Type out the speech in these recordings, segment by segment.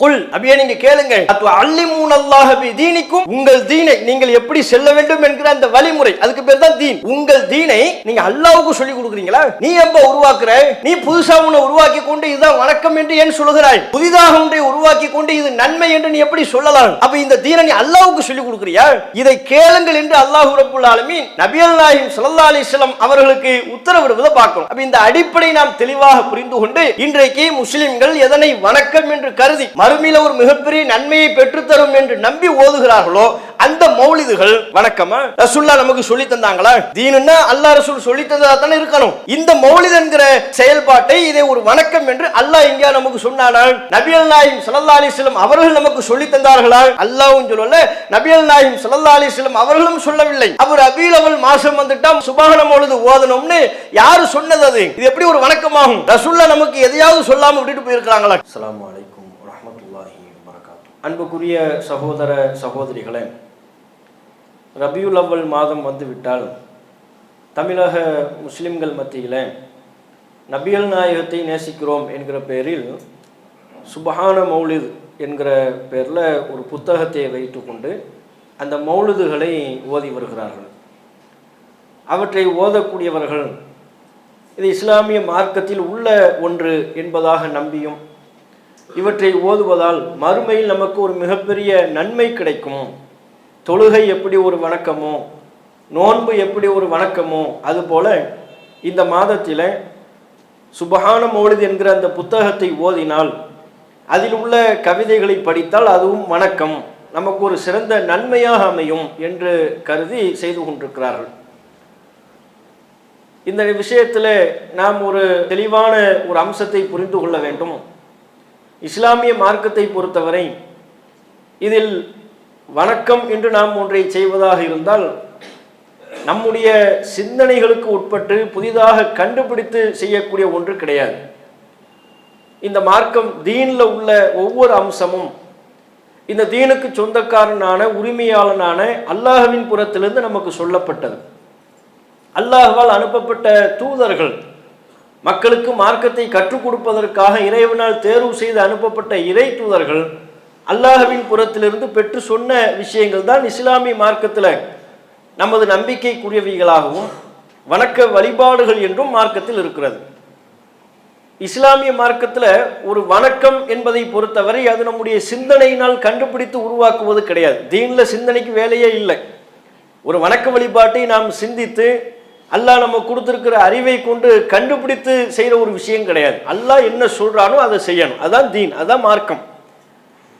குல் அப்படியே நீங்க கேளுங்கள். தீனிக்கும் உங்கள் தீனை நீங்கள் எப்படி செல்ல வேண்டும் என்கிற அந்த வழிமுறை. அதுக்கு பேர் தான் தீன். உங்கள் தீனை நீங்க அல்லாவுக்கு சொல்லி கொடுக்குறீங்களா? நீ எப்ப உருவாக்குற? நீ புதுசா உன்னை உருவாக்கி கொண்டு இதுதான் வணக்கம் என்று ஏன் சொல்லுகிறாய்? புதிதாக ஒன்றை உருவாக்கி கொண்டு இது நன்மை என்று நீ எப்படி சொல்லலாம்? அப்ப இந்த தீனை நீ அல்லாவுக்கு சொல்லி கொடுக்குறியா? இதை கேளுங்கள் என்று அல்லாஹ் ரப்புல் நபியல் நாயகம் ஸல்லல்லாஹு அலைஹி அவர்களுக்கு உத்தரவிடுவதை பார்க்கணும் அப்ப இந்த அடிப்படை நாம் தெளிவாக புரிந்து கொண்டு இன்றைக்கு முஸ்லிம்கள் எதனை வணக்கம் என்று கருதி மறுமையில ஒரு மிகப்பெரிய நன்மையை பெற்றுத்தரும் என்று நம்பி ஓதுகிறார்களோ அந்த மௌலிதுகள் வணக்கமா ரசுல்லா நமக்கு சொல்லி தந்தாங்களா? தீனுன்னா அல்லாஹ் ரசூல் சொல்லி தந்ததா தானே இருக்கணும். இந்த மௌலித் என்கிற செயல்பாட்டை இதை ஒரு வணக்கம் என்று அல்லாஹ் எங்கேயா நமக்கு சொன்னானால் நபியல் நாயும் சல்லா அலிஸ்லம் அவர்கள் நமக்கு சொல்லி தந்தார்களா? அல்லாவும் சொல்லல நபியல் நாயும் சல்லா அலிஸ்லம் அவர்களும் சொல்லவில்லை. அவர் அபீல் அவள் மாசம் வந்துட்டா சுபஹான மௌலிது ஓதணும்னு யாரு சொன்னது அது? இது எப்படி ஒரு வணக்கமாகும்? ரசுல்லா நமக்கு எதையாவது சொல்லாம விட்டுட்டு போயிருக்காங்களா அஸ்ஸலாமு அலைக்கும். அன்புக்குரிய சகோதர சகோதரிகளே ரபியுல் அவ்வல் மாதம் வந்துவிட்டால் தமிழக முஸ்லிம்கள் மத்தியில் நபியல் நாயகத்தை நேசிக்கிறோம் என்கிற பெயரில் சுபஹான மௌலித் என்கிற பேரில் ஒரு புத்தகத்தை வைத்துக்கொண்டு அந்த மௌலிதுகளை ஓதி வருகிறார்கள். அவற்றை ஓதக்கூடியவர்கள் இது இஸ்லாமிய மார்க்கத்தில் உள்ள ஒன்று என்பதாக நம்பியும் இவற்றை ஓதுவதால் மறுமையில் நமக்கு ஒரு மிகப்பெரிய நன்மை கிடைக்கும். தொழுகை எப்படி ஒரு வணக்கமோ நோன்பு எப்படி ஒரு வணக்கமோ அதுபோல இந்த மாதத்தில் சுபஹான மௌலித் என்கிற அந்த புத்தகத்தை ஓதினால் அதில் உள்ள கவிதைகளை படித்தால் அதுவும் வணக்கம். நமக்கு ஒரு சிறந்த நன்மையாக அமையும் என்று கருதி செய்து கொண்டிருக்கிறார்கள். இந்த விஷயத்தில் நாம் ஒரு தெளிவான ஒரு அம்சத்தை புரிந்து கொள்ள வேண்டும். இஸ்லாமிய மார்க்கத்தை பொறுத்தவரை இதில் வணக்கம் என்று நாம் ஒன்றை செய்வதாக இருந்தால் நம்முடைய சிந்தனைகளுக்கு உட்பட்டு புதிதாக கண்டுபிடித்து செய்யக்கூடிய ஒன்று கிடையாது. இந்த மார்க்கம் தீனில் உள்ள ஒவ்வொரு அம்சமும் இந்த தீனுக்கு சொந்தக்காரனான உரிமையாளனான அல்லாஹவின் புறத்திலிருந்து நமக்கு சொல்லப்பட்டது. அல்லாஹ்வால் அனுப்பப்பட்ட தூதர்கள் மக்களுக்கு மார்க்கத்தை கற்றுக் கொடுப்பதற்காக இறைவனால் தேர்வு செய்து அனுப்பப்பட்ட இறை தூதர்கள் அல்லாஹவின் புறத்திலிருந்து பெற்று சொன்ன விஷயங்கள் தான் இஸ்லாமிய மார்க்கத்தில் நமது நம்பிக்கைக்குரியவைகளாகவும் வணக்க வழிபாடுகள் என்றும் மார்க்கத்தில் இருக்கிறது. இஸ்லாமிய மார்க்கத்தில் ஒரு வணக்கம் என்பதை பொறுத்தவரை அது நம்முடைய சிந்தனையினால் கண்டுபிடித்து உருவாக்குவது கிடையாது. தீனில் சிந்தனைக்கு வேலையே இல்லை. ஒரு வணக்க வழிபாட்டை நாம் சிந்தித்து அல்லாஹ் நம்ம கொடுத்துருக்கிற அறிவை கொண்டு கண்டுபிடித்து செய்கிற ஒரு விஷயம் கிடையாது. அல்லாஹ் என்ன சொல்கிறானோ அதை செய்யணும். அதான் தீன் அதான் மார்க்கம்.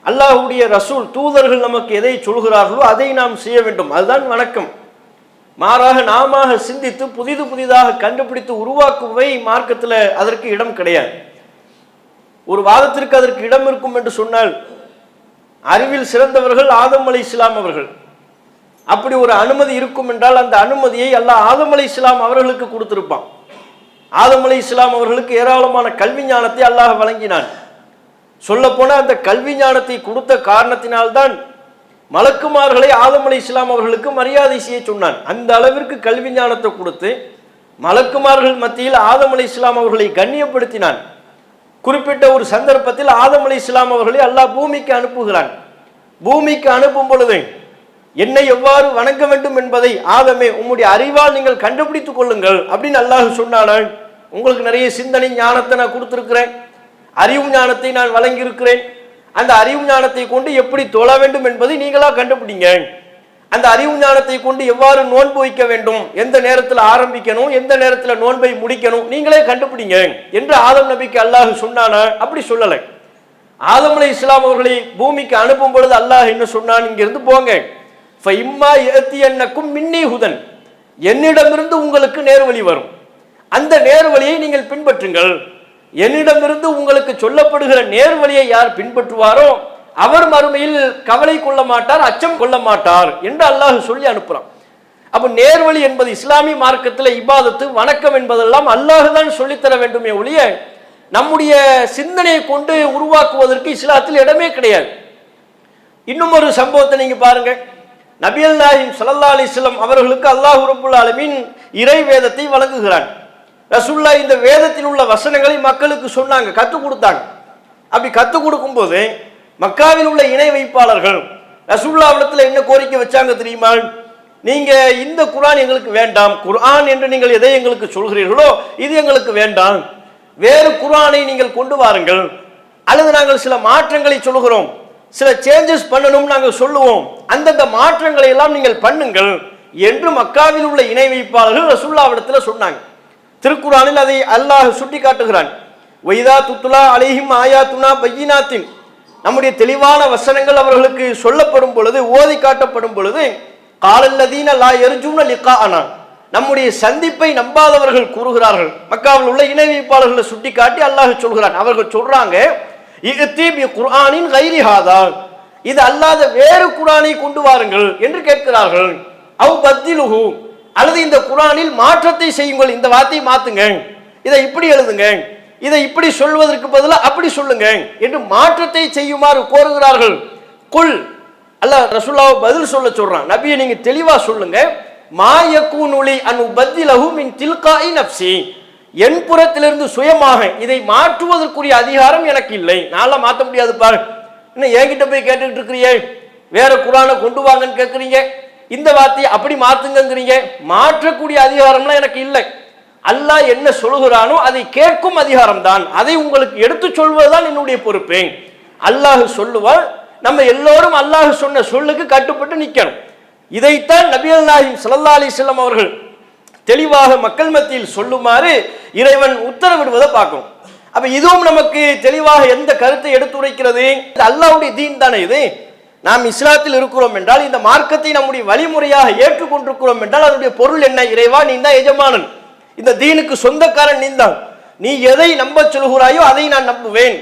அல்லாஹுடைய ரசூல் தூதர்கள் நமக்கு எதை சொல்கிறார்களோ அதை நாம் செய்ய வேண்டும். அதுதான் வணக்கம். மாறாக நாம சிந்தித்து புதிது புதிதாக கண்டுபிடித்து உருவாக்குவை மார்க்கத்தில் அதற்கு இடம் கிடையாது. ஒரு வாதத்திற்கு அதற்கு இடம் இருக்கும் என்று சொன்னால் அறிவில் சிறந்தவர்கள் ஆதம் அலி இஸ்லாம் அவர்கள். அப்படி ஒரு அனுமதி இருக்கும் என்றால் அந்த அனுமதியை அல்லாஹ் ஆதம் அலி இஸ்லாம் அவர்களுக்கு கொடுத்திருப்பான். ஆதம் அலி இஸ்லாம் அவர்களுக்கு ஏராளமான கல்வி ஞானத்தை அல்லாஹ் வழங்கினான். சொல்லப்போனால் அந்த கல்வி ஞானத்தை கொடுத்த காரணத்தினால்தான் மலக்குமார்களை ஆதம் அலி இஸ்லாம் அவர்களுக்கு மரியாதை செய்ய சொன்னான். அந்த அளவிற்கு கல்வி ஞானத்தை கொடுத்து மலக்குமார்கள் மத்தியில் ஆதம் அலி இஸ்லாம் அவர்களை கண்ணியப்படுத்தினான். குறிப்பிட்ட ஒரு சந்தர்ப்பத்தில் ஆதம் அலி இஸ்லாம் அவர்களை அல்லாஹ் பூமிக்கு அனுப்புகிறான். பூமிக்கு அனுப்பும் பொழுது என்னை எவ்வாறு வணங்க வேண்டும் என்பதை ஆதமே உம்முடைய அறிவால் நீங்கள் கண்டுபிடித்துக் கொள்ளுங்கள் அப்படின்னு அல்லாஹ் சொன்னானால் உங்களுக்கு நிறைய சிந்தனை ஞானத்தை நான் கொடுத்துருக்கிறேன். அறிவு ஞானத்தை நான் வழங்கியிருக்கிறேன். அந்த அறிவு ஞானத்தை கொண்டு எப்படி தொழ வேண்டும் என்பதை நீங்களா கண்டுபிடிங்க. அந்த அறிவு ஞானத்தை கொண்டு எவ்வாறு நோன்பு வைக்க வேண்டும்? எந்த நேரத்தில் ஆரம்பிக்கணும்? எந்த நேரத்தில் நோன்பை முடிக்கணும்? நீங்களே கண்டுபிடிங்க என்று ஆதம் நபிக்கு அல்லாஹ் சொன்னானா? அப்படி சொல்லலை. ஆதம் அலி இஸ்லாம் அவர்களை பூமிக்கு அனுப்பும் பொழுது அல்லாஹ் என்ன சொன்னான்? இங்கிருந்து போங்க. இம்மா ஏத்தி என்னக்கும் மின்னி ஹுதன் என்னிடமிருந்து உங்களுக்கு நேர்வழி வரும். அந்த நேர்வழியை நீங்கள் பின்பற்றுங்கள். என்னிடமிருந்து உங்களுக்கு சொல்லப்படுகிற நேர்வழியை யார் பின்பற்றுவாரோ அவர் மறுமையில் கவலை கொள்ள மாட்டார் அச்சம் கொள்ள மாட்டார் என்று அல்லாஹ் சொல்லி அனுப்புறான். அப்ப நேர்வழி என்பது இஸ்லாமிய மார்க்கத்தில் இபாதத்து வணக்கம் என்பதெல்லாம் அல்லாஹ் தான் சொல்லித்தர வேண்டுமே ஒழிய நம்முடைய சிந்தனையை கொண்டு உருவாக்குவதற்கு இஸ்லாத்தில் இடமே கிடையாது. இன்னும் ஒரு சம்பவத்தை நீங்க பாருங்க. நபியல் நாயிம் சல்லா அலிஸ்லம் அவர்களுக்கு அல்லாஹ் ரபுல் ஆலமின் இறை வேதத்தை வழங்குகிறான். ரசுல்லா இந்த வேதத்தில் உள்ள வசனங்களை மக்களுக்கு சொன்னாங்க கற்றுக் கொடுத்தாங்க. அப்படி கற்றுக் கொடுக்கும்போது மக்காவில் உள்ள இணை வைப்பாளர்கள் ரசூல்லாவிடத்தில் என்ன கோரிக்கை வச்சாங்க தெரியுமா? நீங்க இந்த குரான் எங்களுக்கு வேண்டாம் குரான் என்று நீங்கள் எதை எங்களுக்கு சொல்கிறீர்களோ இது எங்களுக்கு வேண்டாம். வேறு குரானை நீங்கள் கொண்டு வாருங்கள். அல்லது நாங்கள் சில மாற்றங்களை சொல்லுகிறோம் சில சேஞ்சஸ் பண்ணணும் நாங்கள் சொல்லுவோம். அந்தந்த மாற்றங்களை எல்லாம் நீங்கள் பண்ணுங்கள் என்று மக்காவில் உள்ள இணை வைப்பாளர்கள் ரசுல்லாவிடத்தில் சொன்னாங்க. திருக்குறானில் அதை அல்லாஹ் சுட்டி காட்டுகிறான் வைதா துத்துலா அலைஹிம் துனா பையினாத்தின். நம்முடைய தெளிவான வசனங்கள் அவர்களுக்கு சொல்லப்படும் பொழுது ஓதி காட்டப்படும் பொழுது காலல்லதீன லா எரிஜூன லிக்கா அனான் நம்முடைய சந்திப்பை நம்பாதவர்கள் கூறுகிறார்கள். மக்காவில் உள்ள இணை வைப்பாளர்களை சுட்டி காட்டி அல்லாஹ் சொல்கிறான். அவர்கள் சொல்றாங்க குர்ஆனின் கைரி ஹாதா. இது அல்லாத வேறு குரானை கொண்டு வாருங்கள் என்று கேட்கிறார்கள். அவ் பத்திலுஹு. அல்லது இந்த குரானில் மாற்றத்தை செய்யுங்கள். இந்த வார்த்தையை மாத்துங்க. இதை இப்படி எழுதுங்க. இதை இப்படி சொல்வதற்கு பதிலாக அப்படி சொல்லுங்க என்று மாற்றத்தை செய்யுமாறு கோருகிறார்கள். குல். அல்ல ரசுல்லாவை பதில் சொல்ல சொல்றான். நபியை நீங்க தெளிவா சொல்லுங்க. மாயக்கூனுலி அன் உபத்திலஹு மின் தில்காய் நப்சி என் புறத்திலிருந்து சுயமாக இதை மாற்றுவதற்குரிய அதிகாரம் எனக்கு இல்லை நான்லாம் மாற்ற முடியாது பாரு. இன்னும் என்கிட்ட போய் கேட்டுக்கிட்டு இருக்கிறியே வேற குரானை கொண்டு வாங்கன்னு கேட்குறீங்க? இந்த வார்த்தையை அப்படி மாற்றுங்கிறீங்க மாற்றக்கூடிய அதிகாரம்லாம் எனக்கு இல்லை. அல்லாஹ் என்ன சொல்கிறானோ அதை கேட்கும் அதிகாரம் தான் அதை உங்களுக்கு எடுத்து சொல்வதுதான் என்னுடைய பொறுப்பு. அல்லாஹ் சொல்லுவான் நம்ம எல்லோரும் அல்லாஹ் சொன்ன சொல்லுக்கு கட்டுப்பட்டு நிற்கணும் இதைத்தான் நபியல் நாஹிம் ஸல்லல்லாஹு அலைஹி அவர்கள் தெளிவாக மக்கள் மத்தியில் சொல்லுமாறு இறைவன் உத்தரவிடுவதை பார்க்கணும். அப்ப இதுவும் நமக்கு தெளிவாக எந்த கருத்தை எடுத்துரைக்கிறது? அல்லாவுடைய தீன் தானே இது? நாம் இஸ்லாத்தில் இருக்கிறோம் என்றால் இந்த மார்க்கத்தை நம்முடைய வழிமுறையாக ஏற்றுக்கொண்டிருக்கிறோம் என்றால் அதனுடைய பொருள் என்ன? இறைவா நீ தான் எஜமானன். இந்த தீனுக்கு சொந்தக்காரன் நீ தான். நீ எதை நம்ப சொல்கிறாயோ அதை நான் நம்புவேன்.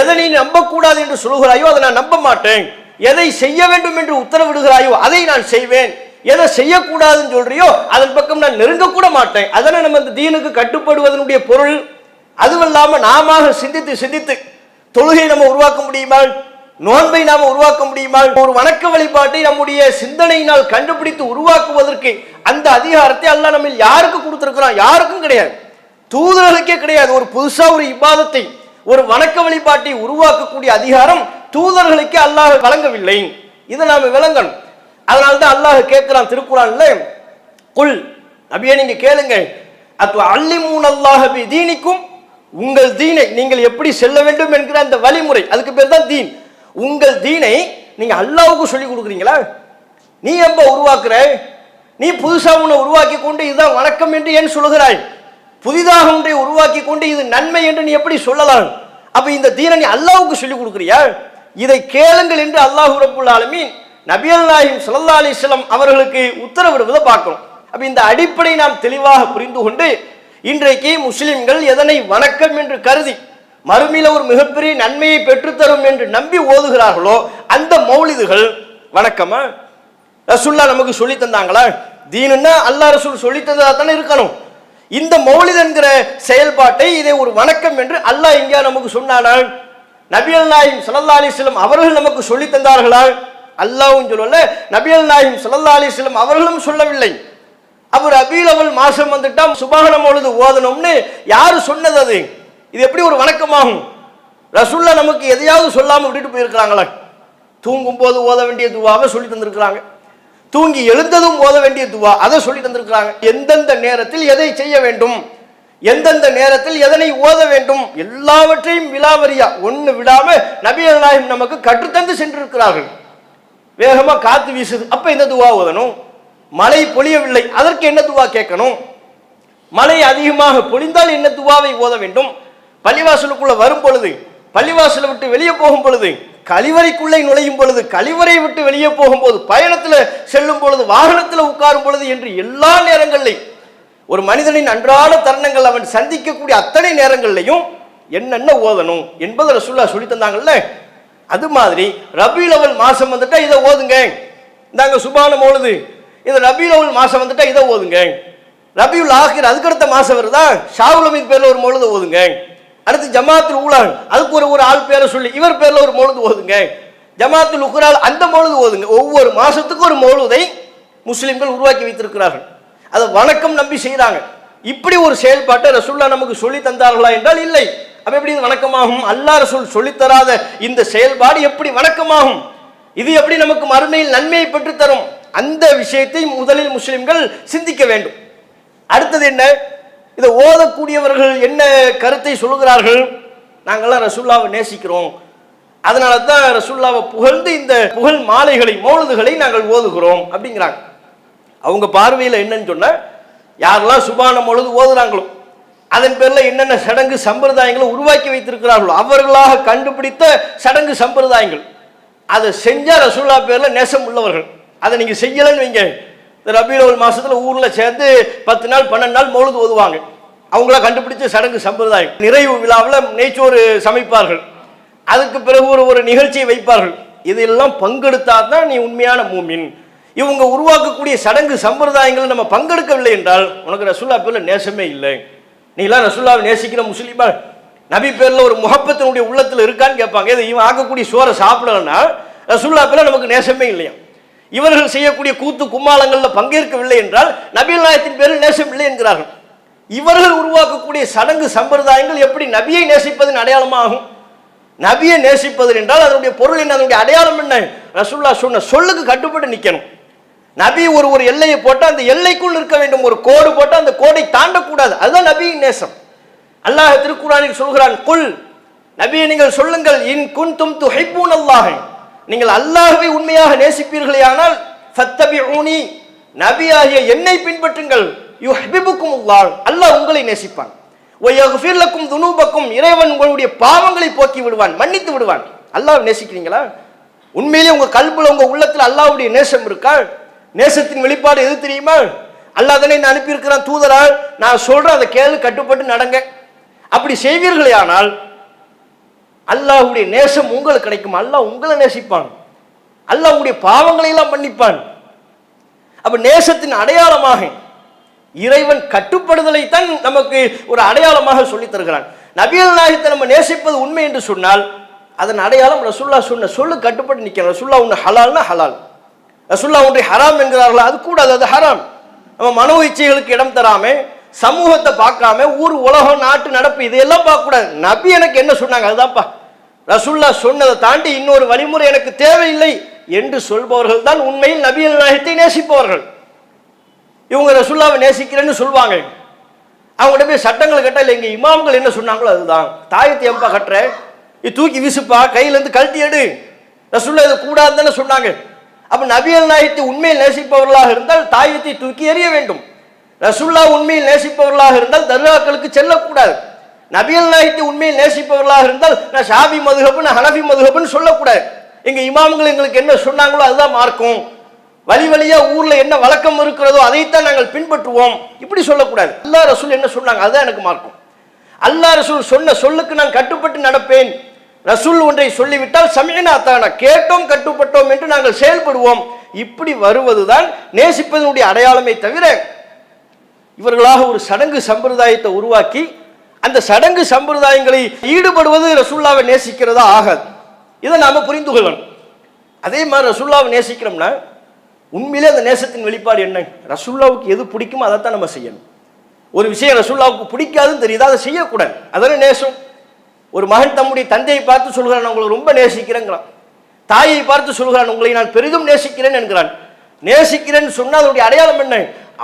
எதை நீ நம்பக்கூடாது என்று சொல்கிறாயோ அதை நான் நம்ப மாட்டேன். எதை செய்ய வேண்டும் என்று உத்தரவிடுகிறாயோ அதை நான் செய்வேன். எதை செய்யக்கூடாதுன்னு சொல்றியோ அதன் பக்கம் நான் நெருங்க கூட மாட்டேன். அதனை நம்ம இந்த தீனுக்கு கட்டுப்படுவதனுடைய பொருள் அதுவல்லாம நாம சிந்தித்து சிந்தித்து தொழுகை நம்ம உருவாக்க முடியுமா நோன்பை நாம உருவாக்க முடியுமா ஒரு வணக்க வழிபாட்டை நம்முடைய சிந்தனையினால் கண்டுபிடித்து உருவாக்குவதற்கு அந்த அதிகாரத்தை அல்ல நம்ம யாருக்கு கொடுத்துருக்கிறோம் யாருக்கும் கிடையாது. தூதர்களுக்கே கிடையாது. ஒரு புதுசா ஒரு இபாதத்தை ஒரு வணக்க வழிபாட்டை உருவாக்கக்கூடிய அதிகாரம் தூதர்களுக்கே அல்லாஹ் வழங்கவில்லை. இதை நாம விளங்கணும். அதனால தான் அல்லாஹ் கேட்கிறான் திருக்குறான்ல குல் நபியே நீங்க கேளுங்க அத்து அல்லிமூன் அல்லாஹ் பி தீனிக்கும் உங்கள் தீனை நீங்கள் எப்படி செல்ல வேண்டும் என்கிற அந்த வழிமுறை அதுக்கு பேர் தான் தீன். உங்கள் தீனை நீங்க அல்லாஹ்வுக்கு சொல்லி கொடுக்குறீங்களா? நீ எப்ப உருவாக்குற? நீ புதுசா உன்னை உருவாக்கி கொண்டு இதுதான் வணக்கம் என்று ஏன் சொல்லுகிறாய்? புதிதாக ஒன்றை உருவாக்கி கொண்டு இது நன்மை என்று நீ எப்படி சொல்லலாம்? அப்ப இந்த தீனை நீ அல்லாவுக்கு சொல்லி கொடுக்குறியா? இதை கேளுங்கள் என்று அல்லாஹ் உறப்புள்ளாலுமே நபியல் நாயும் சுல்லா அலிஸ்லம் அவர்களுக்கு உத்தரவிடுவதை பார்க்கிறோம் அப்ப இந்த அடிப்படை நாம் தெளிவாக புரிந்து கொண்டு இன்றைக்கு முஸ்லிம்கள் எதனை வணக்கம் என்று கருதி மறுமையில ஒரு மிகப்பெரிய நன்மையை பெற்றுத்தரும் என்று நம்பி ஓதுகிறார்களோ அந்த மௌலிதுகள் வணக்கமா? ரசுல்லா நமக்கு சொல்லி தந்தாங்களா? தீனுன்னா அல்லாஹ் ரசூல் சொல்லி தானே இருக்கணும். இந்த மௌலித் என்கிற செயல்பாட்டை இதை ஒரு வணக்கம் என்று அல்லாஹ் எங்கேயா நமக்கு சொன்னானால் நபியல் நாயிம் ஸல்லல்லாஹு அலிஸ்லம் அவர்கள் நமக்கு சொல்லி தந்தார்களா? அல்லாவும் சொல்லல நபியல் நாயிம் ஸல்லல்லாஹு அலைஹி அவர்களும் சொல்லவில்லை. அவர் அபீல் அவள் மாசம் வந்துட்டா சுபாகனம் பொழுது ஓதணும்னு யாரு சொன்னது அது? இது எப்படி ஒரு வணக்கமாகும்? ரசுல்லா நமக்கு எதையாவது சொல்லாம விட்டுட்டு போயிருக்கிறாங்களா. தூங்கும் போது ஓத வேண்டிய துவாவை சொல்லி தந்திருக்கிறாங்க. தூங்கி எழுந்ததும் ஓத வேண்டிய துவா அதை சொல்லி தந்திருக்கிறாங்க. எந்தெந்த நேரத்தில் எதை செய்ய வேண்டும்? எந்தெந்த நேரத்தில் எதனை ஓத வேண்டும்? எல்லாவற்றையும் விலாவரியா ஒன்று விடாம நபிகள் நாயகம் நமக்கு கற்றுத்தந்து சென்றிருக்கிறார்கள். வேகமாக காற்று வீசுது. அப்போ என்ன துவா ஓதணும் மழை பொழியவில்லை. அதற்கு என்ன துவா கேட்கணும்? மழை அதிகமாக பொழிந்தால் என்ன துவாவை ஓத வேண்டும்? பள்ளிவாசலுக்குள்ளே வரும் பொழுது பள்ளிவாசலை விட்டு வெளியே போகும் பொழுது கழிவறைக்குள்ளே நுழையும் பொழுது கழிவறை விட்டு வெளியே போகும்போது பயணத்தில் செல்லும் பொழுது வாகனத்தில் உட்காரும் பொழுது என்று எல்லா நேரங்களிலும் ஒரு மனிதனின் அன்றாட தருணங்கள் அவன் சந்திக்கக்கூடிய அத்தனை நேரங்கள்லையும் என்னென்ன ஓதணும் என்பதை ரசுல்லா சொல்லி தந்தாங்கல்ல? அது மாதிரி ரபி லெவல் மாசம் வந்துட்டா இதை ஓதுங்க. இந்தாங்க சுபான ஓழுது இது ரபி அவல் மாசம் வந்துட்டா இதை ஓதுங்க. ரபியுல் ஆகிர் அதுக்கடுத்த மாசம் வருதா? ஷாவுல் அமீத் பேர்ல ஒரு மொழுது ஓதுங்க. அடுத்து ஜமாத்துல் ஊலான் அதுக்கு ஒரு ஒரு ஆள் பேரை சொல்லி இவர் பேர்ல ஒரு மொழுது ஓதுங்க. ஜமாத்துல் உக்ரால் அந்த மொழுது ஓதுங்க. ஒவ்வொரு மாசத்துக்கும் ஒரு மொழுதை முஸ்லிம்கள் உருவாக்கி வைத்திருக்கிறார்கள். அதை வணக்கம் நம்பி செய்கிறாங்க இப்படி ஒரு செயல்பாட்டை ரசுல்லா நமக்கு சொல்லி தந்தார்களா என்றால் இல்லை. அப்ப எப்படி இது வணக்கமாகும்? அல்லாஹ் ரசூல் சொல்லித்தராத இந்த செயல்பாடு எப்படி வணக்கமாகும்? இது எப்படி நமக்கு மறுமையில் நன்மையை பெற்றுத்தரும்? அந்த விஷயத்தை முதலில் முஸ்லிம்கள் சிந்திக்க வேண்டும். அடுத்தது என்ன? இதை ஓதக்கூடியவர்கள் என்ன கருத்தை சொல்லுகிறார்கள்? நாங்கள்லாம் ரசுல்லாவை நேசிக்கிறோம். அதனால தான் ரசுல்லாவை புகழ்ந்து இந்த புகழ் மாலைகளை மோழுதுகளை நாங்கள் ஓதுகிறோம் அப்படிங்கிறாங்க. அவங்க பார்வையில் என்னன்னு சொன்னால் யாரெல்லாம் சுபான மொழுது ஓதுறாங்களோ அதன் பேரில் என்னென்ன சடங்கு சம்பிரதாயங்களை உருவாக்கி வைத்திருக்கிறார்களோ அவர்களாக கண்டுபிடித்த சடங்கு சம்பிரதாயங்கள். அதை செஞ்சால் ரசூல்லா பேரில் நேசம் உள்ளவர்கள். அதை நீங்கள் செய்யலைன்னு வைங்க. இந்த ரபியுல் மாதத்தில் ஊரில் சேர்ந்து பத்து நாள் பன்னெண்டு நாள் மொழுது ஓதுவாங்க. அவங்கள கண்டுபிடிச்ச சடங்கு சம்பிரதாயம். நிறைவு விழாவில் நெய்ச்சோறு சமைப்பார்கள். அதுக்கு பிறகு ஒரு ஒரு நிகழ்ச்சியை வைப்பார்கள். இதெல்லாம் பங்கெடுத்தா தான் நீ உண்மையான மூமின். இவங்க உருவாக்கக்கூடிய சடங்கு சம்பிரதாயங்களை நம்ம பங்கெடுக்கவில்லை என்றால் உனக்கு ரசூல்லா பேரில் நேசமே இல்லை. நீலாம் ரசுல்லாவை நேசிக்கிற முஸ்லீமா நபி பேரில் ஒரு முகப்பத்தினுடைய உள்ளத்தில் இருக்கான்னு கேட்பாங்க. இது இவன் ஆக்கக்கூடிய சோறை சாப்பிடலன்னா ரசுல்லா பேரில் நமக்கு நேசமே இல்லையா? இவர்கள் செய்யக்கூடிய கூத்து கும்மாளங்களில் பங்கேற்கவில்லை என்றால் நபிகள் நாயத்தின் பேரில் நேசம் இல்லை என்கிறார்கள். இவர்கள் உருவாக்கக்கூடிய சடங்கு சம்பிரதாயங்கள் எப்படி நபியை நேசிப்பதன் அடையாளமாகும்? நபியை நேசிப்பது என்றால் அதனுடைய பொருள் என்ன? அதனுடைய அடையாளம் என்ன? ரசுல்லா சொன்ன சொல்லுக்கு கட்டுப்பட்டு நிற்கணும் நபி ஒரு ஒரு எல்லையை போட்டால் அந்த எல்லைக்குள் இருக்க வேண்டும். ஒரு கோடு போட்டால் அந்த கோடை தாண்டக்கூடாது. அதுதான் நபியின் நேசம். அல்லாஹ் திருக்குறானில் சொல்கிறான் குல். நபியை நீங்கள் சொல்லுங்கள் இன் குன்தும் துஹிப்பூன் அல்லாஹ் நீங்கள் அல்லாஹ்வை உண்மையாக நேசிப்பீர்களே ஆனால் சத்தவி ஊனி நபி ஆகிய என்னை பின்பற்றுங்கள். யுஹ்பிபுக்கும் அல்லாஹ் அல்லாஹ் உங்களை நேசிப்பான். ஒய்யஃபிர் லக்கும் துனூபக்கும். இறைவன் உங்களுடைய பாவங்களை போக்கி விடுவான் மன்னித்து விடுவான். அல்லாஹ் நேசிக்கிறீங்களா? உண்மையிலேயே உங்க கல்புல உங்க உள்ளத்தில் அல்லாவுடைய நேசம் இருக்கா? நேசத்தின் வெளிப்பாடு எது தெரியுமா? அல்லாதனை நான் அனுப்பியிருக்கிறான் தூதரால். நான் சொல்ற அதை கேள்வி கட்டுப்பட்டு நடங்க. அப்படி செய்வீர்களே ஆனால் அல்லாஹ்வுடைய நேசம் உங்களுக்கு கிடைக்கும். அல்லாஹ் உங்களை நேசிப்பான். அல்லாஹ் உங்களுடைய பாவங்களை எல்லாம் மன்னிப்பான். அப்ப நேசத்தின் அடையாளமாக இறைவன் கட்டுப்படுதலை தான் நமக்கு ஒரு அடையாளமாக சொல்லித் தருகிறான். நபியல் நாயகத்தை நம்ம நேசிப்பது உண்மை என்று சொன்னால் அதன் அடையாளம் ரசுல்லா சொன்ன சொல்லு கட்டுப்பட்டு நிற்கிறேன். ரசுல்லா ஒன்று ஹலால்னா ஹலால். ரசுல்லா ஒன்றை ஹராம் என்கிறார்களா? அது கூடாது அது ஹராம். நம்ம மனோ இச்சைகளுக்கு இடம் தராம சமூகத்தை பார்க்காம ஊர் உலகம் நாட்டு நடப்பு இதையெல்லாம் பார்க்கக்கூடாது. நபி எனக்கு என்ன சொன்னாங்க? அதுதான்ப்பா. ரசுல்லா சொன்னதை தாண்டி இன்னொரு வழிமுறை எனக்கு தேவையில்லை என்று சொல்பவர்கள் தான் உண்மையில் நபியல் நாயகத்தை நேசிப்பவர்கள். இவங்க ரசுல்லாவை நேசிக்கிறேன்னு சொல்லுவாங்க அவங்கள்ட்ட போய் சட்டங்களை கட்ட இல்லை எங்கள் இமாம்கள் என்ன சொன்னாங்களோ அதுதான். தாயத்தை எம்பா கட்டுற. இது தூக்கி வீசுப்பா. கையிலேருந்து கழட்டி எடு. ரசுல்லா இது கூடாதுன்னு சொன்னாங்க. அப்போ நபியல் நாயத்தை உண்மையில் நேசிப்பவர்களாக இருந்தால் தாயத்தை தூக்கி எறிய வேண்டும். ரசுல்லா உண்மையில் நேசிப்பவர்களாக இருந்தால் தர்காக்களுக்கு செல்லக்கூடாது. நபியல் நாயத்தை உண்மையில் நேசிப்பவர்களாக இருந்தால் நான் ஷாபி மதுகப்பு நான் ஹனஃபி மதுகப்புன்னு சொல்லக்கூடாது. எங்கள் இமாம்கள் எங்களுக்கு என்ன சொன்னாங்களோ அதுதான் மார்க்கும். வழி வழியா ஊர்ல என்ன வழக்கம் இருக்கிறதோ அதைத்தான் நாங்கள் பின்பற்றுவோம். இப்படி சொல்லக்கூடாது. அல்லாஹ் ரசூல் என்ன சொன்னாங்க? அதுதான் எனக்கு மார்க்கும். அல்லா ரசூல் சொன்ன சொல்லுக்கு நான் கட்டுப்பட்டு நடப்பேன். ரசூல் ஒன்றை சொல்லிவிட்டால் சமயனா தானா? கேட்டோம் கட்டுப்பட்டோம் என்று நாங்கள் செயல்படுவோம். இப்படி வருவதுதான் நேசிப்பதனுடைய அடையாளமே தவிர இவர்களாக ஒரு சடங்கு சம்பிரதாயத்தை உருவாக்கி அந்த சடங்கு சம்பிரதாயங்களை ஈடுபடுவது ரசூல்லாவை நேசிக்கிறதா ஆகாது. இதை நாம புரிந்து கொள்ளணும். அதே மாதிரி ரசூல்லாவை நேசிக்கிறோம்னா உண்மையிலே அந்த நேசத்தின் வெளிப்பாடு என்ன? ரசுல்லாவுக்கு எது பிடிக்குமோ அதைத்தான் நம்ம செய்யணும். ஒரு விஷயம் ரசுல்லாவுக்கு பிடிக்காதுன்னு தெரியுது அதை செய்யக்கூடாது. அதான நேசம்? ஒரு மகன் தம்முடைய தந்தையை பார்த்து சொல்கிறான் நான் உங்களை ரொம்ப நேசிக்கிறேங்கிறான். தாயை பார்த்து சொல்கிறான் உங்களை நான் பெரிதும் நேசிக்கிறேன் என்கிறான். நேசிக்கிறேன்னு சொன்னால் அதனுடைய அடையாளம் என்ன?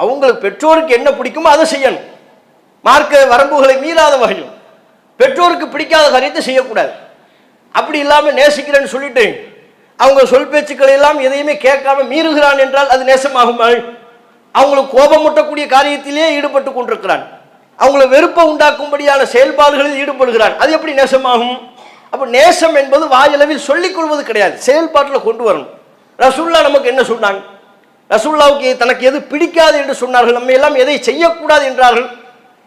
அவங்களுக்கு பெற்றோருக்கு என்ன பிடிக்குமோ அதை செய்யணும். மார்க்க வரம்புகளை மீறாத வகையில். பெற்றோருக்கு பிடிக்காத காரியத்தை செய்யக்கூடாது. அப்படி இல்லாமல் நேசிக்கிறேன்னு சொல்லிட்டு அவங்க சொல் பேச்சுக்களை எல்லாம் எதையுமே கேட்காம மீறுகிறான் என்றால் அது நேசமாகும் அவங்களுக்கு கோபமூட்டக்கூடிய காரியத்திலே ஈடுபட்டு கொண்டிருக்கிறான். அவங்களை வெறுப்பை உண்டாக்கும்படியான செயல்பாடுகளில் ஈடுபடுகிறான். அது எப்படி நேசமாகும்? அப்போ நேசம் என்பது வாயளவில் சொல்லிக் கொள்வது கிடையாது. செயல்பாட்டில் கொண்டு வரணும். ரசூல்லா நமக்கு என்ன சொன்னாங்க ரசூல்லாவுக்கு தனக்கு எது பிடிக்காது என்று சொன்னார்கள். நம்ம எல்லாம் எதை செய்யக்கூடாது என்றார்கள்.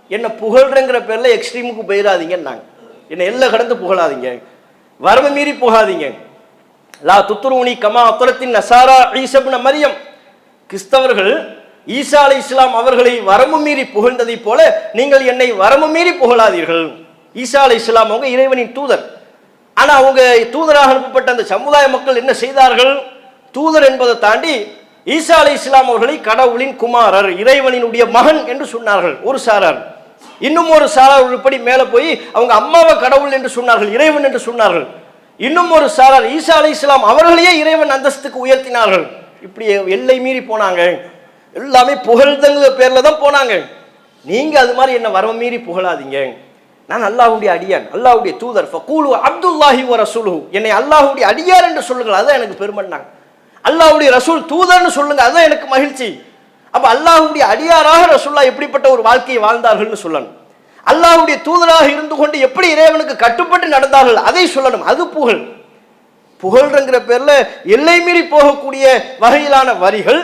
என்னை புகழ்றங்கிற பேரில் எக்ஸ்ட்ரீமுக்கு போயிடாதீங்கன்னாங்க என்னை எல்லாம் கடந்து புகழாதீங்க. வரம்பு மீறி போகாதீங்க. லா துத்துருணி கமா அப்புறத்தின் நசாரா ஈசப்ன மரியம். கிறிஸ்தவர்கள் ஈசா அலை இஸ்லாம் அவர்களை வரம்பு மீறி புகழ்ந்ததைப் போல நீங்கள் என்னை வரம்பு மீறி புகழாதீர்கள். ஈசா அலை இஸ்லாம் அவங்க இறைவனின் தூதர். ஆனால் அவங்க தூதராக அனுப்பப்பட்ட அந்த சமுதாய மக்கள் என்ன செய்தார்கள்? தூதர் என்பதை தாண்டி ஈசா அலை இஸ்லாம் அவர்களை கடவுளின் குமாரர் இறைவனினுடைய மகன் என்று சொன்னார்கள். ஒரு சாரார். இன்னும் ஒரு சாரார் இப்படி மேலே போய் அவங்க அம்மாவை கடவுள் என்று சொன்னார்கள் இறைவன் என்று சொன்னார்கள். இன்னும் ஒரு சாரார் ஈசா அலை இஸ்லாம் அவர்களையே இறைவன் அந்தஸ்துக்கு உயர்த்தினார்கள். இப்படி எல்லை மீறி போனாங்க. எல்லாமே புகழ்தங்க பேரில் தான் போனாங்க. நீங்கள் அது மாதிரி என்ன வரம் மீறி புகழாதீங்க. நான் அல்லாஹுடைய அடியான் அல்லாஹுடைய தூதர். ஃபகூலு அப்துல்லாஹி வர சுலு என்னை அல்லாஹுடைய அடியார் என்று சொல்லுங்கள் அதான் எனக்கு பெருமன்னாங்க. அல்லாஹ்வுடைய ரசூல் தூதர்னு சொல்லுங்க அதான் எனக்கு மகிழ்ச்சி. அப்போ அல்லாஹுடைய அடியாராக ரசூல்லா எப்படிப்பட்ட ஒரு வாழ்க்கையை வாழ்ந்தார்கள்னு சொல்லணும். அல்லாஹுடைய தூதராக இருந்து கொண்டு எப்படி இறைவனுக்கு கட்டுப்பட்டு நடந்தார்கள் அதை சொல்லணும். அது புகழ். புகழ்ங்கிற பேரில் எல்லை மீறி போகக்கூடிய வகையிலான வரிகள்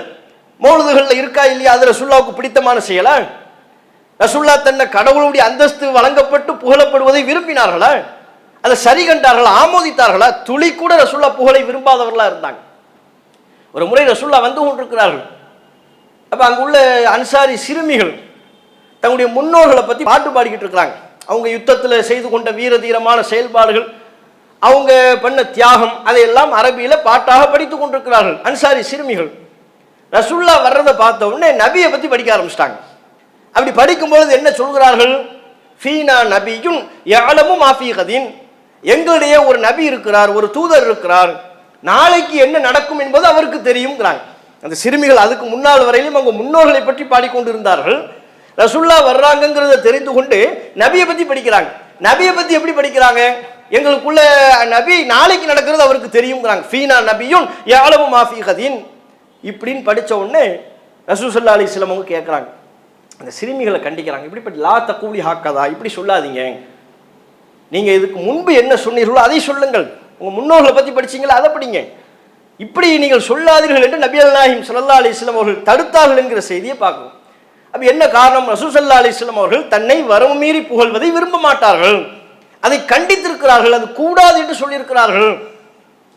மௌலுதுகள்ல இருக்கா இல்லையா? அது ரசுல்லாவுக்கு பிடித்தமான செயலா? ரசுல்லா தன்னை கடவுளுடைய அந்தஸ்து வழங்கப்பட்டு புகழப்படுவதை விரும்பினார்களா? அதை சரி கண்டார்களா? ஆமோதித்தார்களா? துளி கூட ரசுல்லா புகழை விரும்பாதவர்களா இருந்தாங்க. ஒரு முறை ரசுல்லா வந்து கொண்டிருக்கிறார்கள். அப்போ அங்குள்ள அன்சாரி சிறுமிகள் தங்களுடைய முன்னோர்களை பற்றி பாட்டு பாடிக்கிட்டு இருக்கிறாங்க. அவங்க யுத்தத்தில் செய்து கொண்ட வீர தீரமான செயல்பாடுகள் அவங்க பண்ண தியாகம் அதையெல்லாம் அரபியில் பாட்டாக படித்துக் கொண்டிருக்கிறார்கள் அன்சாரி சிறுமிகள். ரசுல்லா வர்றதை பார்த்த உடனே நபியை பற்றி படிக்க ஆரம்பிச்சிட்டாங்க. அப்படி படிக்கும்பொழுது என்ன சொல்கிறார்கள்? ஃபீனா நபியும் யாழமும் ஆஃபீகதீன் எங்களிடையே ஒரு நபி இருக்கிறார் ஒரு தூதர் இருக்கிறார். நாளைக்கு என்ன நடக்கும் என்பது அவருக்கு தெரியுங்கிறாங்க அந்த சிறுமிகள் அதுக்கு முன்னால் வரையிலும் அவங்க முன்னோர்களை பற்றி பாடிக்கொண்டிருந்தார்கள். ரசுல்லா வர்றாங்கங்கிறத தெரிந்து கொண்டு நபியை பற்றி படிக்கிறாங்க. நபியை பற்றி எப்படி படிக்கிறாங்க? எங்களுக்குள்ள நபி நாளைக்கு நடக்கிறது அவருக்கு தெரியுங்கிறாங்க ஃபீனா நபியும் யாழமும் ஆஃபீகதீன் இப்படின்னு படித்த உடனே ரசூசல்லா அலி இஸ்லாமவங்க கேட்குறாங்க அந்த சிறுமிகளை கண்டிக்கிறாங்க. இப்படிப்பட்ட லா தக்கூலி ஹாக்காதா? இப்படி சொல்லாதீங்க. நீங்கள் இதுக்கு முன்பு என்ன சொன்னீர்களோ அதை சொல்லுங்கள். உங்கள் முன்னோர்களை பற்றி படிச்சீங்களா? அதை படிங்க. இப்படி நீங்கள் சொல்லாதீர்கள் என்று நபி அல்லாஹிம் சல்லா அலிஸ்லாம் அவர்கள் தடுத்தார்கள் என்கிற செய்தியை பார்க்கணும். அப்போ என்ன காரணம்? ரசூசல்லா அலிஸ்லாம் அவர்கள் தன்னை வரவு மீறி புகழ்வதை விரும்ப மாட்டார்கள். அதை கண்டித்திருக்கிறார்கள். அது கூடாது என்று சொல்லியிருக்கிறார்கள்.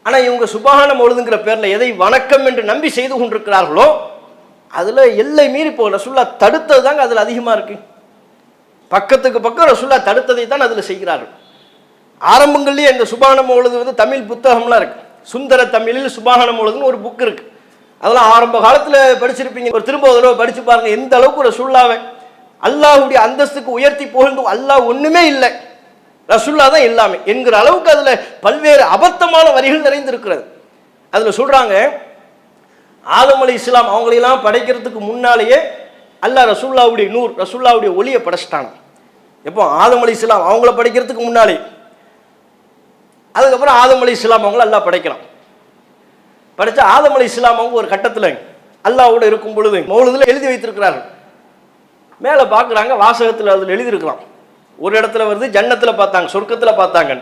ஆனால் இவங்க சுபகானம் மொழுதுங்கிற பேரில் எதை வணக்கம் என்று நம்பி செய்து கொண்டிருக்கிறார்களோ அதில் எல்லை மீறி போக ரசுல்லா தடுத்தது தாங்க அதில் அதிகமாக இருக்கு. பக்கத்துக்கு பக்கம் ரசுல்லா தடுத்ததை தான் அதில் செய்கிறார்கள். ஆரம்பங்கள்லேயே இந்த சுபானம் எழுது வந்து தமிழ் புத்தகம்லாம் இருக்கு. சுந்தர தமிழில் சுபாகனம் எழுதுன்னு ஒரு புக் இருக்கு. அதெல்லாம் ஆரம்ப காலத்தில் படிச்சிருப்பீங்க. ஒரு திரும்ப ஒரு தடவை படிச்சு பாருங்க எந்த அளவுக்கு ஒரு சுல்லாவை அல்லாஹுடைய அந்தஸ்துக்கு உயர்த்தி புகழ்ந்து அல்லாஹ் ஒன்றுமே இல்லை. ரசுல்லா தான் எல்லாமே என்கிற அளவுக்கு அதில் பல்வேறு அபத்தமான வரிகள் நிறைந்திருக்கிறது. அதில் சொல்கிறாங்க ஆதம் அலி இஸ்லாம் அவங்களெல்லாம் படைக்கிறதுக்கு முன்னாலேயே அல்லாஹ் ரசுல்லாவுடைய நூர் ரசுல்லாவுடைய ஒளியை படைச்சிட்டாங்க. எப்போ? ஆதம் அலி இஸ்லாம் அவங்கள படைக்கிறதுக்கு முன்னாலே. அதுக்கப்புறம் ஆதம் அலி இஸ்லாம் அவங்கள அல்லாஹ் படைக்கலாம். படைச்ச ஆதம் அலி இஸ்லாம் அவங்க ஒரு கட்டத்தில் அல்லாவோட இருக்கும் பொழுது மௌலத்தில் எழுதி வைத்திருக்கிறார்கள். மேலே பார்க்குறாங்க வாசகத்தில் அதில் எழுதியிருக்கலாம். ஒரு இடத்துல வருது ஜன்னத்தில் பார்த்தாங்க சொர்க்கத்தில் பார்த்தாங்க.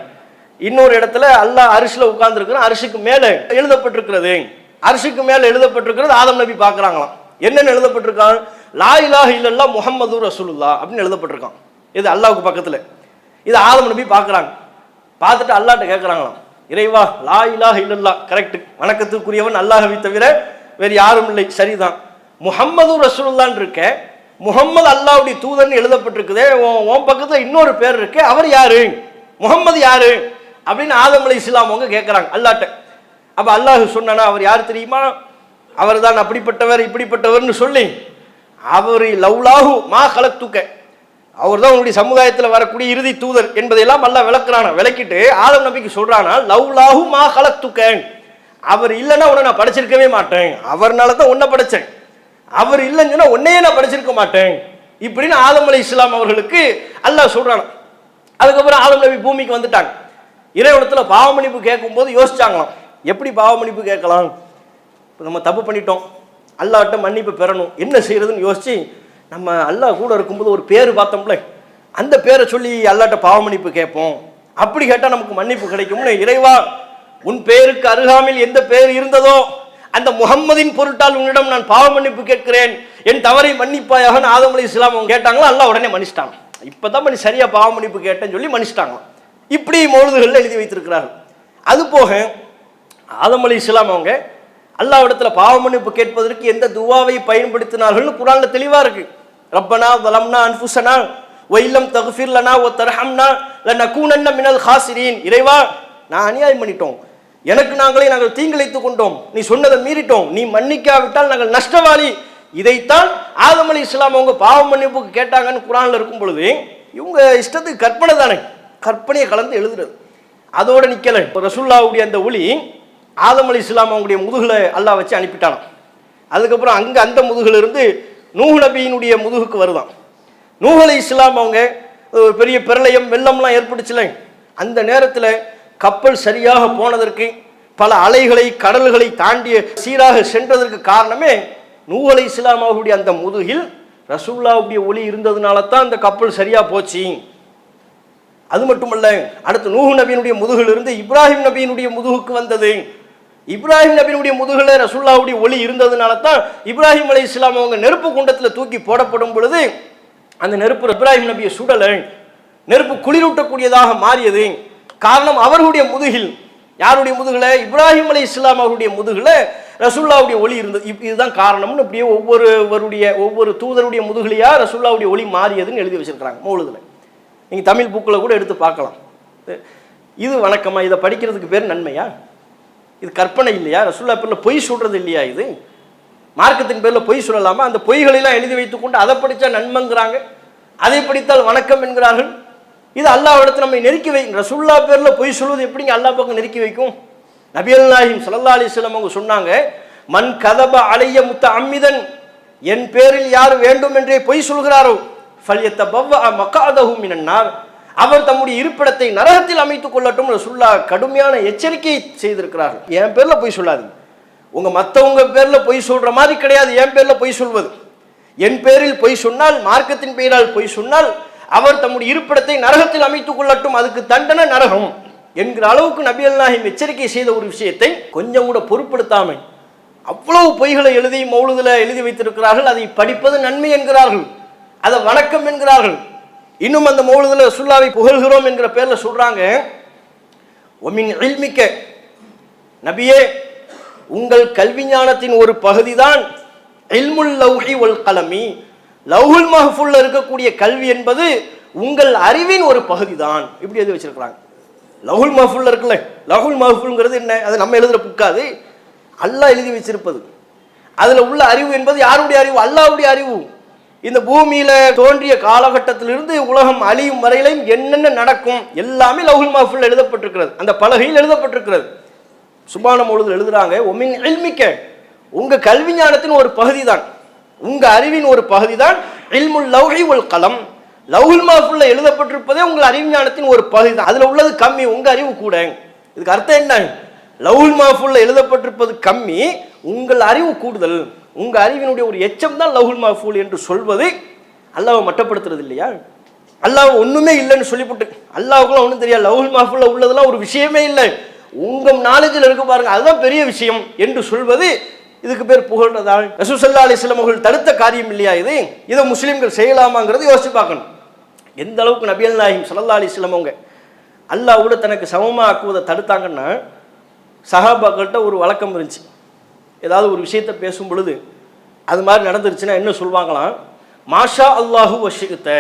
இன்னொரு இடத்துல அல்லாஹ் அரிசியில் உட்கார்ந்துருக்குறோம் அரிசிக்கு மேலே எழுதப்பட்டிருக்கிறது. அரிசிக்கு மேலே எழுதப்பட்டிருக்கிறது ஆதம் நபி பார்க்குறாங்களாம். என்னென்னு எழுதப்பட்டிருக்கான் லா இல்லல்லா முகமது ரசூலுல்லா அப்படின்னு எழுதப்பட்டிருக்கான். இது அல்லாவுக்கு பக்கத்தில். இது ஆதம் நபி பார்க்குறாங்க. பார்த்துட்டு அல்லாட்ட கேட்குறாங்களாம் இறைவா லா இலாஹ இல்லல்லா கரெக்ட் வணக்கத்துக்குரியவன் அல்லாஹவி தவிர வேறு யாரும் இல்லை. சரிதான். முஹம்மது ரசூலுல்லான் இருக்கேன். முகம்மது அல்லாவுடைய தூதர்னு எழுதப்பட்டிருக்குதே உன் உன் பக்கத்தில் இன்னொரு பேர் இருக்கு அவர் யாரு? முகம்மது யாரு? அப்படின்னு ஆதம் அலி இஸ்லாம் அவங்க கேட்குறாங்க அல்லாட்ட. அப்போ அல்லாஹ் சொன்னா அவர் யார் தெரியுமா? அவர் தான் அப்படிப்பட்டவர் இப்படிப்பட்டவர்னு சொல்லி அவர் லவ்லாஹு மா கலத்துக்க அவர் தான் உங்களுடைய சமுதாயத்தில் வரக்கூடிய இறுதி தூதர் என்பதையெல்லாம் நல்லா விளக்குறானா விளக்கிட்டு ஆதம் நபிக்கு சொல்றானா லவ்லாஹு மா கலத்துக்க அவர் இல்லைன்னா உன்னை நான் படைச்சிருக்கவே மாட்டேன். அவர்னால தான் உன்னை படைச்சேன். அவர் இல்லைன்னு சொன்னா உன்னையே நான் படிச்சிருக்க மாட்டேன். இப்படின்னு ஆதம் அலி இஸ்லாம் அவர்களுக்கு அல்லாஹ் சொல்றானா. அதுக்கப்புறம் ஆதம் நபி பூமிக்கு வந்துட்டாங்க. இறைவனத்தில் பாவ மன்னிப்பு கேட்கும்போது யோசிச்சாங்களாம். எப்படி பாவ மன்னிப்பு கேட்கலாம்? இப்போ நம்ம தப்பு பண்ணிட்டோம். அல்லாட்ட மன்னிப்பு பெறணும். என்ன செய்யறதுன்னு யோசிச்சு நம்ம அல்லாஹ் கூட இருக்கும்போது ஒரு பேர் பார்த்தோம்ல. அந்த பேரை சொல்லி அல்லாட்ட பாவ மன்னிப்பு கேட்போம். அப்படி கேட்டால் நமக்கு மன்னிப்பு கிடைக்கும்னு இறைவா உன் பேருக்கு அருகாமையில் எந்த பேர் இருந்ததோ அந்த முகம்மதின் பொருட்டால் உன்னிடம் நான் பாவ மன்னிப்பு கேட்கிறேன். என் தவறை மன்னிப்பாயாக ஆதம் அலி இஸ்லாம் அவங்க கேட்டாங்களோ? அல்லாஹ் உடனே மன்னிச்சிட்டாங்க. இப்பதான் பண்ணி சரியாக பாவ மன்னிப்பு கேட்டேன்னு சொல்லி மன்னிச்சிட்டாங்க. இப்படி மொழுதுகளில் எழுதி வைத்திருக்கிறார்கள். அது போக ஆதம் அலி இஸ்லாம் அவங்க அல்லாவிடத்துல பாவ மன்னிப்பு கேட்பதற்கு எந்த துவாவை பயன்படுத்தினார்கள்னு குரானில் தெளிவாக இருக்கு. ரப்பனா வலம்னா அன்புசனா ஒயிலம் தகுஃபிர்லனா லனா தரஹம்னா இல்லை நக்கூனன்ன மினல் ஹாசிரீன். இறைவா நான் அநியாயம் பண்ணிட்டோம். எனக்கு நாங்களே நாங்கள் தீங்கிழைத்துக் கொண்டோம். நீ சொன்னதை மீறிட்டோம். நீ மன்னிக்காவிட்டால் நாங்கள் நஷ்டவாளி. இதைத்தான் ஆதம் அலி இஸ்லாம் அவங்க பாவ மன்னிப்புக்கு கேட்டாங்கன்னு குரானில் இருக்கும் பொழுது இவங்க இஷ்டத்துக்கு கற்பனை தானே. கற்பனையை கலந்து எழுதுறது. அதோட நிக்கல. இப்போ ரசுல்லாவுடைய அந்த ஒளி ஆதம் அலி இஸ்லாம் அவங்களுடைய முதுகுல அல்லாஹ் வச்சு அனுப்பிட்டானாம் அதுக்கப்புறம் அங்கே அந்த முதுகிலிருந்து நூஹ் நபியினுடைய முதுகுக்கு வருதான். நூஹ் அலி இஸ்லாம் அவங்க ஒரு பெரிய பிரளயம் வெள்ளம்லாம் ஏற்பட்டுச்சுல. அந்த நேரத்தில் கப்பல் சரியாக போனதற்கு பல அலைகளை கடல்களை தாண்டிய சீராக சென்றதற்கு காரணமே நூஹ் இஸ்லாமாவுடைய அந்த முதுகில் ரசூல்லாவுடைய ஒளி இருந்ததுனால தான் அந்த கப்பல் சரியாக போச்சு. அது மட்டுமல்ல அடுத்து நூஹு நபியினுடைய முதுகில் இருந்து இப்ராஹிம் நபியினுடைய முதுகுக்கு வந்தது. இப்ராஹிம் நபியினுடைய முதுகில் ரசூல்லாவுடைய ஒளி இருந்ததுனால தான் இப்ராஹிம் அலை இஸ்லாம் அவங்க நெருப்பு குண்டத்தில் தூக்கி போடப்படும் பொழுது அந்த நெருப்பு இப்ராஹிம் நபியை சுடலை. நெருப்பு குளிரூட்டக்கூடியதாக மாறியது. காரணம் அவர்களுடைய முதுகில். யாருடைய முதுகில்? இப்ராஹிம் அலி இஸ்லாம் அவருடைய முதுகில் ரசுல்லாவுடைய ஒளி இருந்தது இப் இதுதான் காரணம்னு இப்படியே ஒவ்வொருவருடைய ஒவ்வொரு தூதருடைய முதுகுலையா ரசுல்லாவுடைய ஒளி மாறியதுன்னு எழுதி வச்சிருக்கிறாங்க மௌலுதுல நீங்கள் தமிழ் புக்கில் கூட எடுத்து பார்க்கலாம். இது வணக்கமா? இதை படிக்கிறதுக்கு பேர் நன்மையா? இது கற்பனை இல்லையா? ரசுல்லா பேரில் பொய் சொல்கிறது இல்லையா இது? மார்க்கத்தின் பேரில் பொய் சொல்லலாமா? அந்த பொய்களெல்லாம் எழுதி வைத்துக்கொண்டு அதை படித்தா நன்மைங்கிறாங்க. அதை படித்தால் வணக்கம் என்கிறார்கள். இது அல்லாஹ் நம்மை நெருக்கி வை. சுல்லா பேரில் பொய் சொல்வது எப்படிங்க அல்லாஹ் பக்கம் நெருக்கி வைக்கும்? நபியல் நாயிம் சல்லா அலிஸ்லாம் அவங்க சொன்னாங்க மண் கதப அலைய முத்த அம்மிதன் என் பேரில் யார் வேண்டும் என்றே பொய் சொல்கிறாரோ ஃபல்யத்த பவ்வ மக்காதஹு என்னார் அவர் தம்முடைய இருப்பிடத்தை நரகத்தில் அமைத்துக் கொள்ளட்டும் ரசூல்லா கடுமையான எச்சரிக்கை செய்திருக்கிறார்கள். என் பேரில் பொய் சொல்லாது உங்க மற்றவங்க பேரில் பொய் சொல்ற மாதிரி கிடையாது என் பேரில் பொய் சொல்வது. என் பேரில் பொய் சொன்னால் மார்க்கத்தின் பெயரால் பொய் சொன்னால் அவர் தம்முடைய இருப்பிடத்தை நரகத்தில் அமைத்துக் கொள்ளட்டும் அதுக்கு தண்டனை நரகம் என்கிற அளவுக்கு நபி அல்லாஹிம் எச்சரிக்கை செய்த ஒரு விஷயத்தை கொஞ்சம் கூட பொருட்படுத்தாமல் அவ்வளவு பொய்களை எழுதி மௌலுதில் எழுதி வைத்திருக்கிறார்கள். அதை படிப்பது நன்மை என்கிறார்கள். அதை வணக்கம் என்கிறார்கள். இன்னும் அந்த மௌலுதில் சுல்லாவை புகழ்கிறோம் என்கிற பேரில் சொல்றாங்க ஒமின் இல்மிக்க நபியே உங்கள் கல்வி ஞானத்தின் ஒரு பகுதிதான் இல்முல் லௌஹி ஒல் கலமி. லவ்ஹுல் மஹஃபுல்ல இருக்கக்கூடிய கல்வி என்பது உங்கள் அறிவின் ஒரு பகுதி தான் இப்படி எழுதி வச்சிருக்கிறாங்க. லவ்ஹுல் மஹஃபுல்ல இருக்குல்ல லவ்ஹுல் மஹஃபுல்ங்கிறது என்ன? அது நம்ம எழுதுற புக்காது அல்லாஹ் எழுதி வச்சிருப்பது. அதுல உள்ள அறிவு என்பது யாருடைய அறிவு? அல்லாவுடைய அறிவு. இந்த பூமியில தோன்றிய காலகட்டத்திலிருந்து உலகம் அழியும் வரையிலையும் என்னென்ன நடக்கும்? எல்லாமே லகுல் மஹஃபுல்ல எழுதப்பட்டிருக்கிறது. அந்த பலகையில் எழுதப்பட்டிருக்கிறது. சுபான முழுது எழுதுறாங்க ஒமின் இல்மிக்க. உங்க கல்வி ஞானத்தின் ஒரு பகுதி தான் உங்க அறிவின் ஒரு பகுதி தான் இல்முல் லௌஹி ஒல் கலம். லவுல் மாஃபுல்ல எழுதப்பட்டிருப்பதே உங்கள் அறிவு ஞானத்தின் ஒரு பகுதி தான் அதுல உள்ளது கம்மி உங்க அறிவு கூட. இதுக்கு அர்த்தம் என்ன? லவுல் மாஃபுல்ல எழுதப்பட்டிருப்பது கம்மி உங்கள் அறிவு கூடுதல். உங்க அறிவினுடைய ஒரு எச்சம் தான் லவுல் மாஃபூல் என்று சொல்வது. அல்லாவை மட்டப்படுத்துறது இல்லையா? அல்லாஹ் ஒண்ணுமே இல்லைன்னு சொல்லிவிட்டு அல்லாவுக்குலாம் ஒன்றும் தெரியாது. லவுல் மாஃபுல்ல உள்ளதெல்லாம் ஒரு விஷயமே இல்லை. உங்க நாலேஜில் இருக்க பாருங்க அதுதான் பெரிய விஷயம் என்று சொல்வது இதுக்கு பேர் புகழ்றதால் ரசூசல்லா அலிஸ்லாம் அவர்கள் தடுத்த காரியம் இல்லையா இது? இதை முஸ்லீம்கள் செய்யலாமாங்கிறது யோசிச்சு பார்க்கணும். எந்த அளவுக்கு நபியல் நாயிம் சல்லா அலிஸ்லாம் அவங்க அல்லாஹ்வோட தனக்கு சமமாக ஆக்குவதை தடுத்தாங்கன்னா சஹாபாக்கள்கிட்ட ஒரு வழக்கம் இருந்துச்சு. ஏதாவது ஒரு விஷயத்தை பேசும் பொழுது அது மாதிரி நடந்துருச்சுன்னா என்ன சொல்லுவாங்களாம் மாஷா அல்லாஹு வஷிகத்த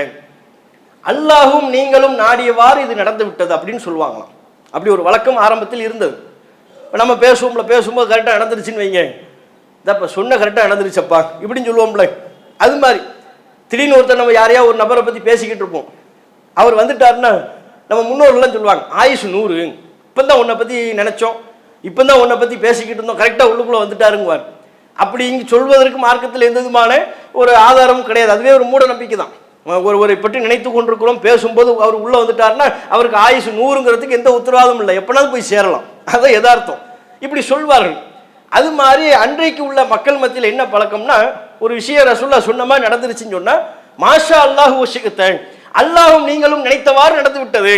அல்லாஹும் நீங்களும் நாடியவாறு இது நடந்து விட்டது அப்படின்னு சொல்லுவாங்களாம் அப்படி ஒரு வழக்கம் ஆரம்பத்தில் இருந்தது. நம்ம பேசுவோம்ல பேசும்போது கரெக்டாக நடந்துருச்சுன்னு வைங்க. இதப்ப சொன்ன கரெக்டாக நடந்துருச்சப்பா. இப்படின்னு சொல்லுவோம்ல. அது மாதிரி. திடீர்னு ஒருத்தர் நம்ம யாரையா ஒரு நபரை பற்றி பேசிக்கிட்டு இருப்போம். அவர் வந்துட்டாருன்னா நம்ம முன்னோர்கள்லாம் சொல்லுவாங்க ஆயுஷ் நூறு. இப்போ தான் உன்னை பற்றி நினச்சோம். இப்போ தான் உன்னை பற்றி பேசிக்கிட்டு இருந்தோம். கரெக்டாக உள்ளுக்குள்ளே வந்துட்டாருங்குவார். அப்படி இங்கே சொல்வதற்கு மார்க்கத்தில் எந்த விதமான ஒரு ஆதாரமும் கிடையாது. அதுவே ஒரு மூட நம்பிக்கை தான். ஒருவரை பற்றி நினைத்து கொண்டிருக்கிறோம். பேசும்போது அவர் உள்ளே வந்துட்டாருன்னா அவருக்கு ஆயுசு நூறுங்கிறதுக்கு எந்த உத்தரவாதமும் இல்லை. எப்போனாலும் போய் சேரலாம். அதான் யதார்த்தம். இப்படி சொல்வார்கள். அது மாதிரி அன்றைக்கு உள்ள மக்கள் மத்தியில் என்ன பழக்கம்னா ஒரு விஷயம் ரசுல்லா சொன்ன மாதிரி நடந்துருச்சுன்னு சொன்னா மாஷா அல்லாஹு வசிக்கத்தேன் அல்லாஹும் நீங்களும் நினைத்தவாறு நடந்து விட்டது.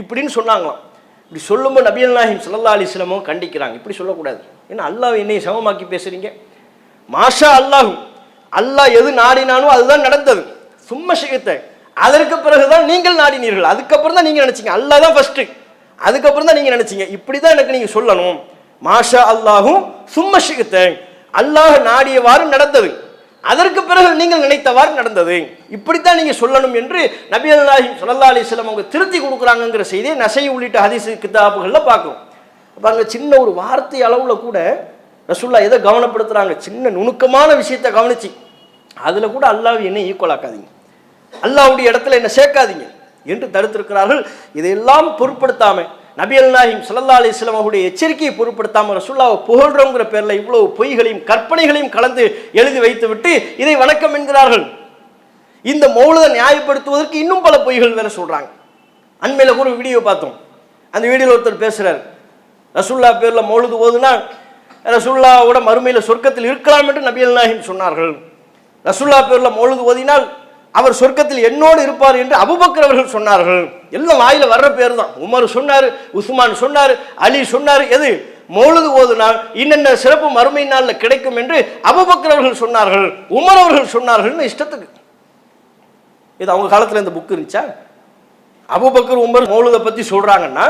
இப்படின்னு சொன்னாங்களாம். இப்படி சொல்லும்போது நபியல் நாஹிம் சல்லா அலிஸ்லமும் கண்டிக்கிறாங்க. இப்படி சொல்லக்கூடாது. ஏன்னா அல்லாஹ் என்னை சமமாக்கி பேசுறீங்க. மாஷா அல்லாஹு அல்லாஹ் எது நாடினானோ அதுதான் நடந்தது. சும்மா சிகத்தை. அதற்கு பிறகுதான் நீங்கள் நாடினீர்கள். அதுக்கப்புறம் தான் நீங்கள் நினச்சிங்க. அல்லாஹ் தான் ஃபஸ்ட்டு அதுக்கப்புறம் தான் நீங்கள் நினச்சிங்க. இப்படி தான் எனக்கு நீங்கள் சொல்லணும். மாஷா அல்லாஹும் சும்மா சிகத்தை அல்லாஹ் நாடியவாறு நடந்தது. அதற்கு பிறகு நீங்கள் நினைத்தவாறு நடந்தது. இப்படித்தான் நீங்க சொல்லணும் என்று நபி அல்லாஹி சல்லா அலிஸ்லாம் அவங்க திருத்தி கொடுக்குறாங்கங்கிற செய்தியை நசை உள்ளிட்ட ஹதீஸ் கிதாபுகளில் பார்க்கும் அப்போ அங்கே சின்ன ஒரு வார்த்தை அளவில் கூட ரசுல்லா எதை கவனப்படுத்துறாங்க? சின்ன நுணுக்கமான விஷயத்தை கவனிச்சு. அதில் கூட அல்லாஹ் என்னை ஈக்குவல் ஆக்காதீங்க. அல்லாஹ்வுடைய இடத்துல என்ன சேர்க்காதீங்க. என்று தடுத்திருக்கிறார்கள். இதையெல்லாம் பொருட்படுத்தாமல் நபியல் நாயிம் ஸல்லல்லாஹு அலிஸ்லாம் அவருடைய எச்சரிக்கையை பொருட்படுத்தாமல் ரசூல்லாவை புகழ்றோங்கிற பேரில் இவ்வளவு பொய்களையும் கற்பனைகளையும் கலந்து எழுதி வைத்துவிட்டு இதை வணக்கம் என்கிறார்கள். இந்த மௌலதை நியாயப்படுத்துவதற்கு இன்னும் பல பொய்கள் வேற சொல்றாங்க. அண்மையில் கூட ஒரு வீடியோ பார்த்தோம். அந்த வீடியோவில் ஒருத்தர் பேசுறார். ரசுல்லா பேரில் மௌலுது ஓதுனா ரசுல்லாவோட மறுமையில் சொர்க்கத்தில் இருக்கலாம் என்று நபி நாயகம் சொன்னார்கள். ரசுல்லா பேரில் மௌலுது ஓதினால் அவர் சொர்க்கத்தில் என்னோடு இருப்பார் என்று அபுபக்கர் அவர்கள் சொன்னார்கள். எல்லாம் வாயில வர்ற பேர் தான் உமர் சொன்னார் உஸ்மான் சொன்னார் அலி சொன்னார் எது? மௌலுது ஓதுனால் இன்னென்ன சிறப்பு மறுமை நாளில் கிடைக்கும் என்று அபுபக்கர் அவர்கள் சொன்னார்கள். உமர் அவர்கள் சொன்னார்கள்னு இஷ்டத்துக்கு. இது அவங்க காலத்தில் இந்த புக் இருந்துச்சா? அபுபக்கர் உமர் மௌலுதை பற்றி சொல்கிறாங்கன்னா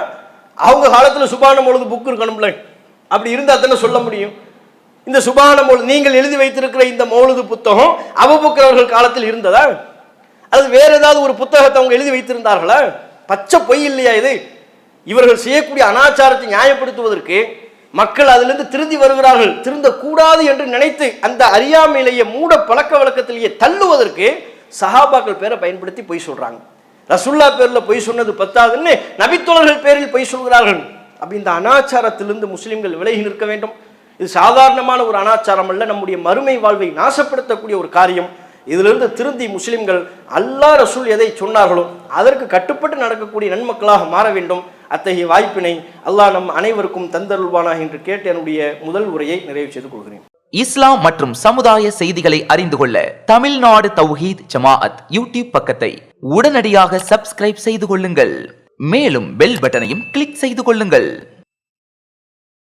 அவங்க காலத்தில் சுபான மௌலுது புக் இருக்கணும்ல. அப்படி இருந்தால் தானே சொல்ல முடியும். இந்த சுபான மௌலு நீங்கள் எழுதி வைத்திருக்கிற இந்த மௌலுது புத்தகம் அபுபக்கர் அவர்கள் காலத்தில் இருந்ததா? அது வேற ஏதாவது ஒரு புத்தகத்தை அவங்க எழுதி வைத்திருந்தார்களா? பச்சை பொய் இல்லையா இது? இவர்கள் செய்யக்கூடிய அனாச்சாரத்தை நியாயப்படுத்துவதற்கு மக்கள் அதிலிருந்து திருந்தி வருகிறார்கள். திருந்தக்கூடாது என்று நினைத்து அந்த அறியாமையிலேயே மூட பழக்க வழக்கத்திலேயே தள்ளுவதற்கு சஹாபாக்கள் பேரை பயன்படுத்தி பொய் சொல்றாங்க. ரசுல்லா பேர்ல பொய் சொன்னது பத்தாதுன்னு நபித்தோழர்கள் பேரில் பொய் சொல்கிறார்கள். அப்படி இந்த அனாச்சாரத்திலிருந்து முஸ்லிம்கள் விலகி நிற்க வேண்டும். இது சாதாரணமான ஒரு அனாச்சாரம் அல்ல நம்முடைய மறுமை வாழ்வை நாசப்படுத்தக்கூடிய ஒரு காரியம். இதிலிருந்து திருந்தி முஸ்லிம்கள் அல்லாஹ் ரசூல் எதை சொன்னார்களோ அதற்கு கட்டுப்பட்டு நடக்கக்கூடிய நன்மக்களாக மாற வேண்டும். அத்தகைய வாய்ப்பினை அல்லாஹ் நம் அனைவருக்கும் தந்தருள்வானா என்று கேட்டு என்னுடைய முதல் உரையை நிறைவு செய்து கொள்கிறேன். இஸ்லாம் மற்றும் சமுதாய செய்திகளை அறிந்து கொள்ள தமிழ்நாடு தௌஹீத் ஜமாஅத் யூடியூப் பக்கத்தை உடனடியாக சப்ஸ்கிரைப் செய்து கொள்ளுங்கள். மேலும் பெல் பட்டனையும் கிளிக் செய்து கொள்ளுங்கள்.